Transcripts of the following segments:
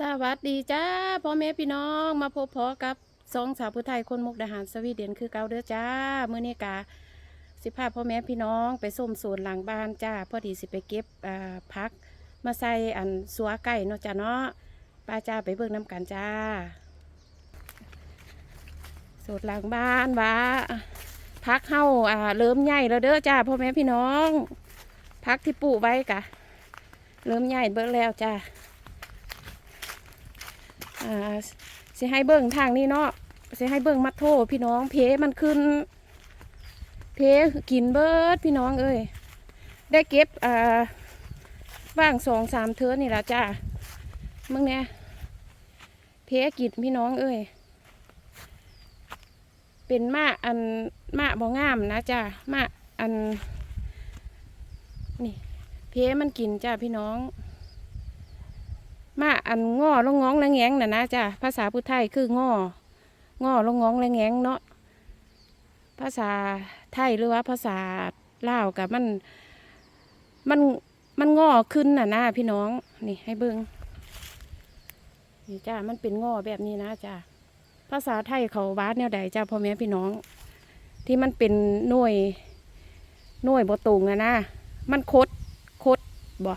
สวัสดีจ้าพ่อแม่พี่น้องมาพบพอกับสองสาวผู้ไทยคนมุกดาหารสวีเดนคือเกาเด้อจ้าเมื่อนี้กาสิพาพ่อแม่พี่น้องไปส้มสวนหลังบ้านจ้าพอดีสิไปเก็บอ่าพัก มาใส่อันสัวไก่เนาะจ้าเนาะป้าจ้าไปเบิ่งน้ำกันจ้าสวนหลังบ้านว่าพักเฮาอ่าเริ่มใหญ่แล้วเด้อจ้าพ่อแม่พี่น้อง พักที่ปลูกไว้กะเริ่มใหญ่เบิ่งแล้วจ้า อ่าสิให้เบิ่งทางนี้เนาะสิให้เบิ่งมัดโทพี่น้องเพมันขึ้น เพกินเบิดพี่น้องเอ้ยได้เก็บอ่าว่างสองสามเทือนี่ละจ้ามึงเนี่ยเพกินพี่น้องเอ้ยเป็นมะอันมะบ่งามนะจ้ามาอันนี่เพมันกินจ้าพี่น้อง มาอันง้อลงง้องแรงแงงน่ะนะจ้ะภาษาพุทธไทยคือง้อง้อลงง้องแรงแงงเนาะภาษาไทยหรือว่าภาษาลาวกับมันมันมันง้อขึ้นน่ะนะพี่น้องนี่ให้เบิงนี่จ้ามันเป็นง้อแบบนี้นะจ้าภาษาไทยเขาบาดแนวใดจ้าพ่อแม่พี่น้อง ที่มันเป็นหน่วยหน่วยบ่ตรงอะนะมันคดคดบ่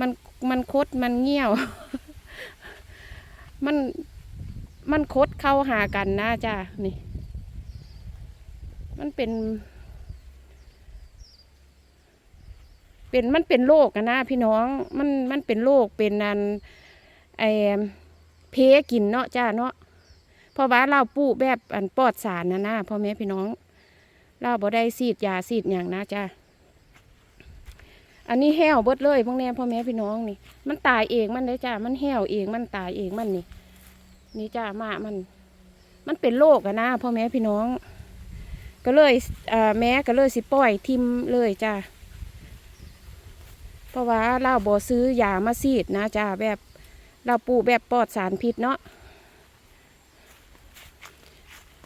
มัน มันคดมันเงี่ยว มันมันคดเข้าหากันนะจ้านี่ มันเป็น เป็นมันเป็นโรคนะ พี่น้อง มันมันเป็นโรคเป็นอันไอเพกินเนาะจ้าเนาะเพราะว่าเราปลูกแบบอันปอดสารนะนะพ่อแม่พี่น้อง เราบ่ได้สีดยาสีดอย่างนะจ้า อันนี้แห้วเบิดเลยพวกแน่พ่อแม่พี่น้องนี่ มันตายเองมันเลยจ้ามันแห้วเองมันตายเองมันนี่ นี่จ้ามามัน มันเป็นโรคอะนะพ่อแม่พี่น้อง ก็เลยแม่ก็เลยสิปล่อยทิมเลยจ้าเพราะว่าเราบ่ซื้อยามาซีดนะจ้าแบบเราปลูกแบบปลอดสารพิษเนาะ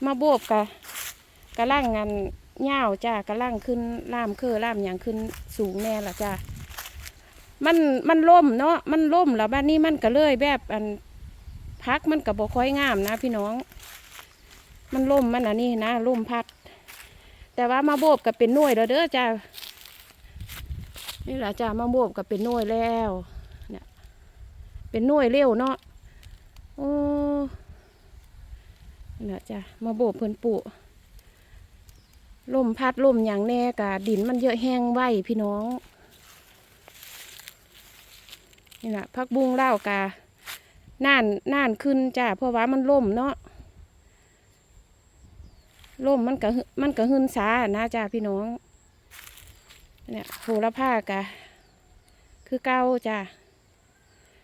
มาโบบกะกะล่างงาน เหย้าจ้ากะล่างขึ้นล่ามเคอล่ามอย่างขึ้นสูงแน่ละจ้ามันมันล่มเนาะมันล่มแล้วบ้านนี้มันก็เลยแบบอันพักมันก็บ,บ่ค่อยงามนะ พี่น้อง มันล่มมันอันนี้นะล่มพัด แต่ว่ามาโบบกับเป็นน่วยแล้วเด้อจ้านี่แหละจ้ามาโบบกับเป็นน่วยแล้วเนี่ยเป็นน่วยเร็วเนาะโอ้นี่แหละจ้ามาโบบเพิ่นป ลมพัดลมอย่างแน่กะดินมันเยอะแห้งไหวพี่น้องนี่แหละพักบุ้งเล่ากะน่านน่านขึ้นจ้าเพราะว่ามันล่มเนาะล่มมันกะมันกะหึนสานะจ้าพี่น้องเนี่ยโหระพากะคือเก้าจ้า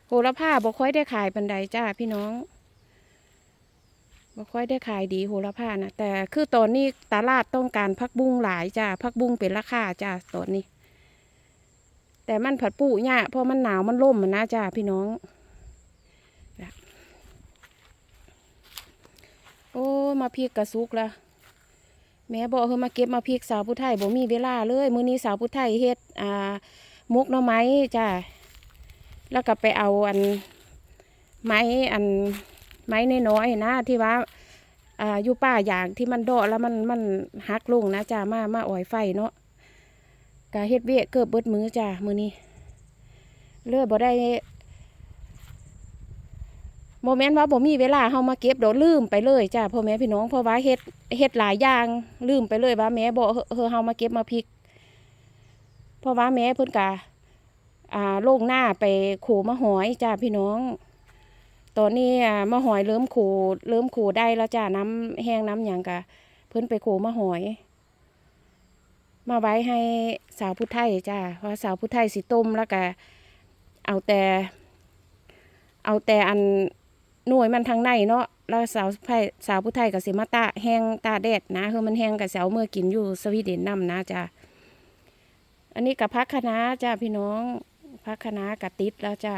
โหระพาบ่ค่อยได้ขายปันใดจ้าพี่น้อง บ่ค่อยได้ขายดีโหระพานะแต่คือตอนนี้ตลาดต้องการพักบุ้งหลายจ้าพักบุ้งเป็นราคาจ้าตอนนี้ แต่มันผัดปูเนี่ยเพราะมันหนาวมันร่มมันนะจ้าพี่น้องโอ้มาพริกกระซุกละแม่บอกเฮอมาเก็บมาพริกสาวผู้ไทยบ่มีเวลาเลยมื้อนี้สาวผู้ไทยเฮ็ดอ่ามุกหน่อไม้จ้าแล้วก็ไปเอาอันไม้อัน ไม้น้อยๆนะที่ว่าอ่าอยู่ป่าอย่างที่มันเดะแล้วมันมันหักลงนะจ้ามามาอ่อยไฟเนาะกะเฮ็ดเวะเกือบเบิดมือจ้ามือนี้เลือบ่ได้โมเมนต์ว่าบ่มีเวลาเฮามาเก็บเดี๋ยวลืมไปเลยจ้าพ่อแม่พี่น้องเพราะว่าเฮ็ดเฮ็ดหลายอย่างลืมไปเลยว่าแม่บอกเฮอเฮามาเก็บมาพริก เพราะว่าแม่เพิ่นกะอ่าลงหน้าไปโขมาหอยจ้าพี่น้อง ตอนนี้มะหอยเริ่มขูเริ่มขูได้แล้วจ้าน้ำแห้งน้ำหยังกะเพิ่นไปขูมะหอย มาไว้ให้สาวพุทธไทยจ้าเพราะสาวพุทธไทยสิต้มแล้วก็เอาแต่ เอาแต่อันหน่วยมันทางในเนาะแล้วสาวไทยสาวพุทธไทยกับสิมาตาแห้งตาแดดนะคือมันแห้งกับเสาเมื่อกินอยู่สวีเดนนํนะจ้าอันนี้กับพักคณะจ้าพี่น้องพักคณะกับติดแล้วจ้า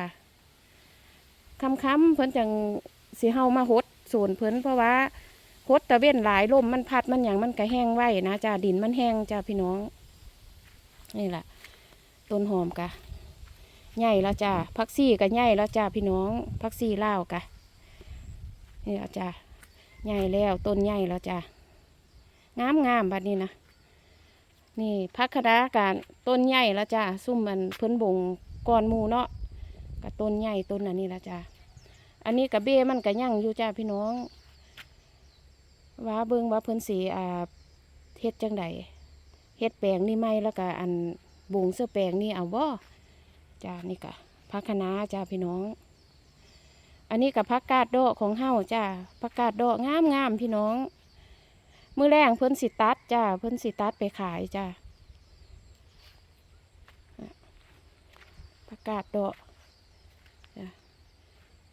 คำคำเพิ่นจังสิเฮามาหดส่วนเพิ่นเพราะว่าหดตะเว้นหลายลมมันพัดมันอย่างมันก็แห้งไว้นะจ้าดินมันแห้งจ้าพี่น้อง นี่แหละต้นหอมกะใหญ่แล้วจ้าพักซี่ก็ใหญ่แล้วจ้าพี่น้องพักซี่ลาวกะนี่แล้วจ้าใหญ่แล้วต้นใหญ่แล้วจ้างามงามบัดนี้นะนี่พักคณะการต้นใหญ่แล้วจ้าซุ่มมันเพิ่นบงก่อนมูเนาะ กับต้นใหญ่ต้นอันนี้แล้วจ้าอันนี้กับเบ้มันก็ยั่งอยู่จ้าพี่น้อง ว่าเบิ่งว่าเพิ่นสีอ่าเฮ็ดจังใดเฮ็ดแปลงนี่ไหมแล้วก็อันบุงเสื้อแปลงนี่เอาบ่จ้านี่ก็พักคณะจ้าพี่น้อง อันนี้กับพักกาดโดของเฮาจ้าพักกาดโดงามงามพี่น้องมือแรงเพิ่นสิตัดจ้าเพิ่นสิตัดไปขายจ้าพักกาดดอก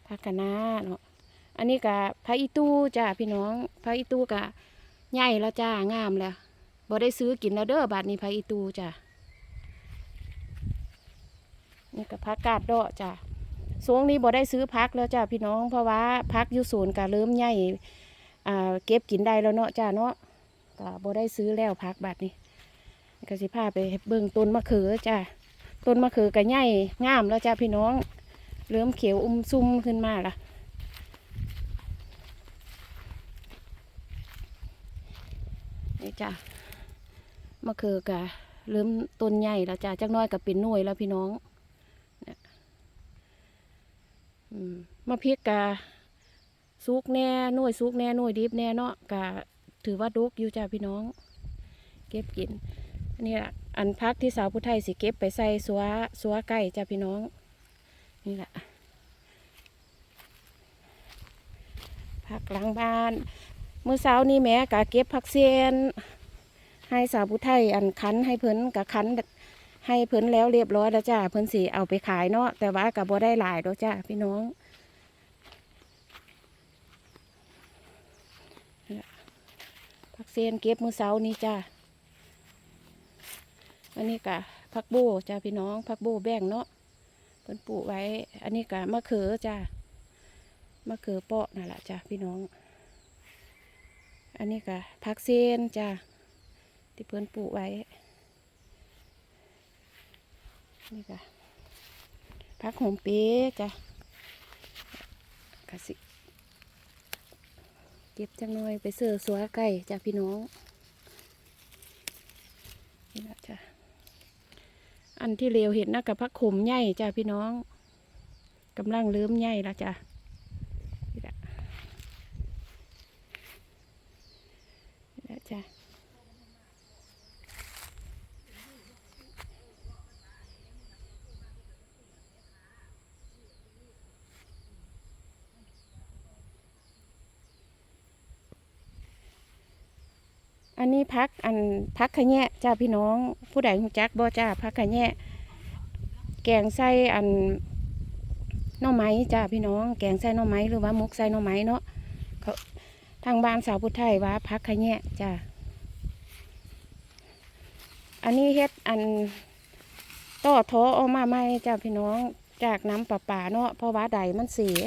พักคณะเนาะอันนี้กะพระอีตู้จ้าพี่น้องพระอีตู้กะใหญ่แล้วจ้างามแล้วบ่ได้ซื้อกินแล้วเด้อบาทนี้พระอีตู้จ้านี่กะพักกาดดอจ้าสวงนี้บ่ได้ซื้อพักแล้วจ้าพี่น้อง เพราะว่าพักอยู่ศูนย์กะเริ่มใหญ่อ่าเก็บกินได้แล้วเนาะจ้าเนาะกะบ่ได้ซื้อแล้วพักบาทนี้ก็สิพาไปเบิ่งต้นมะเขือจ้าต้นมะเขือกะใหญ่งามแล้วจ้าพี่น้อง เริ่มเขียวอุ้มซุ่มขึ้นมาละนี่จ้ะมะเขือกะเริ่มต้นใหญ่แล้วจ้ะจักหน้อยกับเป็นหน่วยแล้วพี่น้องนมะพริกกะสุกแน่หน่วยสุกแน่หน่วยดิบแน่เนาะกะถือว่าดุกอยู่จ้ะพี่น้อง เก็บกินอันนี้ละอันพักที่สาวผู้ไทยสิเก็บไปใส่สัวสัวไก่จ้ะพี่น้อง นี่แหละผักหลังบ้านเมื่อเช้านี้แม่กะเก็บผักเซียน ให้สาวผู้ไทยอันคันให้เพิ่นกะคันให้เพิ่นแล้วเรียบร้อยแล้วจ้าเพิ่นสิเอาไปขายเนาะแต่ว่ากะบ่ได้หลายดอกจ้าพี่น้องผักเซียนเก็บมื้อเช้านี้จ้าอันนี้กะผักโบจ้าพี่น้องผักโบแบ่งเนาะ เพิ่นปลูกไว้ อันนี้กะมะเขือจ้ามะเขือเปาะนั่นแหละจ้าพี่น้อง อันนี้ก็พักเส้นจ้าที่เพื่นปลูกไว้ นี่ก็พักหอมเป๊ะจ้ะกะสิเก็บจังหน่อยไปเสือสัวไก่จ้ะพี่น้อง นี่แหละจ้ะ อันที่เหลวเห็นนะกับพักขมใหญ่จ้ะพี่น้องกำลังเริ่มใหญ่แล้วจ้ะ นี่แหละนี่แหละจ้ะ อันนี้พักอันพักขะแยะจ้าพี่น้อง ผู้ใดรู้จักบ่จ้าพักขะแยะแกงไส้อันน่อไม้จ้าพี่น้อง แกงไส้น่อไม้หรือว่ามุกไส้น่อไม้เนาะเขาทางบ้านสาวพุทธไทยว่าพักขะแยะจ้าอันนี้เฮ็ดอันต่อท้อออกมาใหม่จ้าพี่น้องจากน้ำประปาเนาะเพราะว่าใดมันเสีย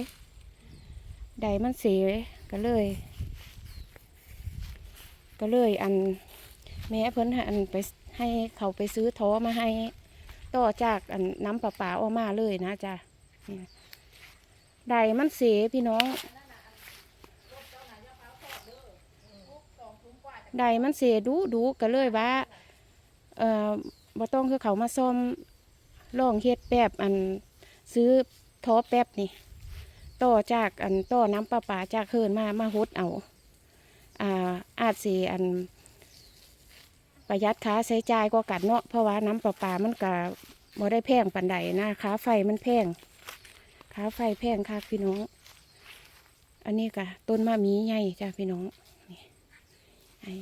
ใดมันเสียก็เลย ก็เลยอันแม่เพิ่นอันไปให้เขาไปซื้อท้อมาให้ต่อจากอันน้ำประปาออกมาเลยนะจ้ะนี่นะใดมันเสียพี่น้องใดมันเสียดูดูก็เลยว่าเอ่อบ่ต้องคือเขามาซ่อมลองเฮ็ดแบบอันซื้อท้อแป๊บนี่ต่อจากอันต่อน้ำประปาจากเฮินมามาฮดเอา อ่าอาจสีอันประหยัดค่าใช้จ่ายก็กันเนาะเพราะว่าน้ำประปามันก็บ่ได้แพงปันใดนะค่าไฟมันแพงค่าไฟแพงค่ะพี่น้อง อันนี้ก็ต้นมะมีใหญ่จ้ะพี่น้องนี่ไอ้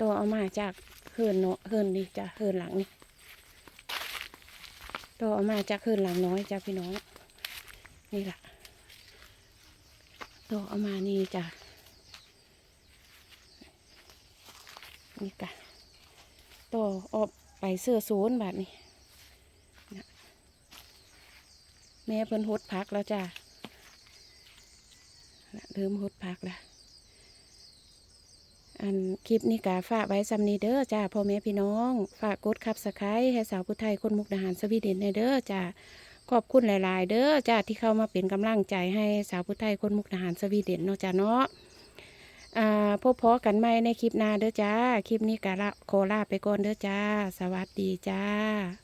ตัวเอามาจากเฮือนเนาะเฮือนนี่จ้ะเฮือนหลังนี่ตัวเอามาจากเฮือนหลังน้อยจ้ะพี่น้อง นี่แหละตัวเอามานี่จ้ะ นี่กะตัวออกไปเสื้อศูนย์บานี่แม่เพิ่นหดพักแล้วจ้ะเริ่มหดพักแล้วอันคลิปนี้กาฝากไว้สำนีเด้อจ้าพ่อแม่พี่น้อง ฝากกดคับสไครต์ให้สาวผู้ไทยคนมุกดาหารสวีเดนในเด้อจ้าขอบคุณหลาย ๆ เด้อจ้าที่เข้ามาเป็นกำลังใจให้สาวผู้ไทยคนมุกดาหารสวีเดนเนาะจ้าเนาะ พบพอกันใหม่ในคลิปหน้าเด้อจ้า คลิปนี้กะละโคลาไปก่อนเด้อจ้า สวัสดีจ้า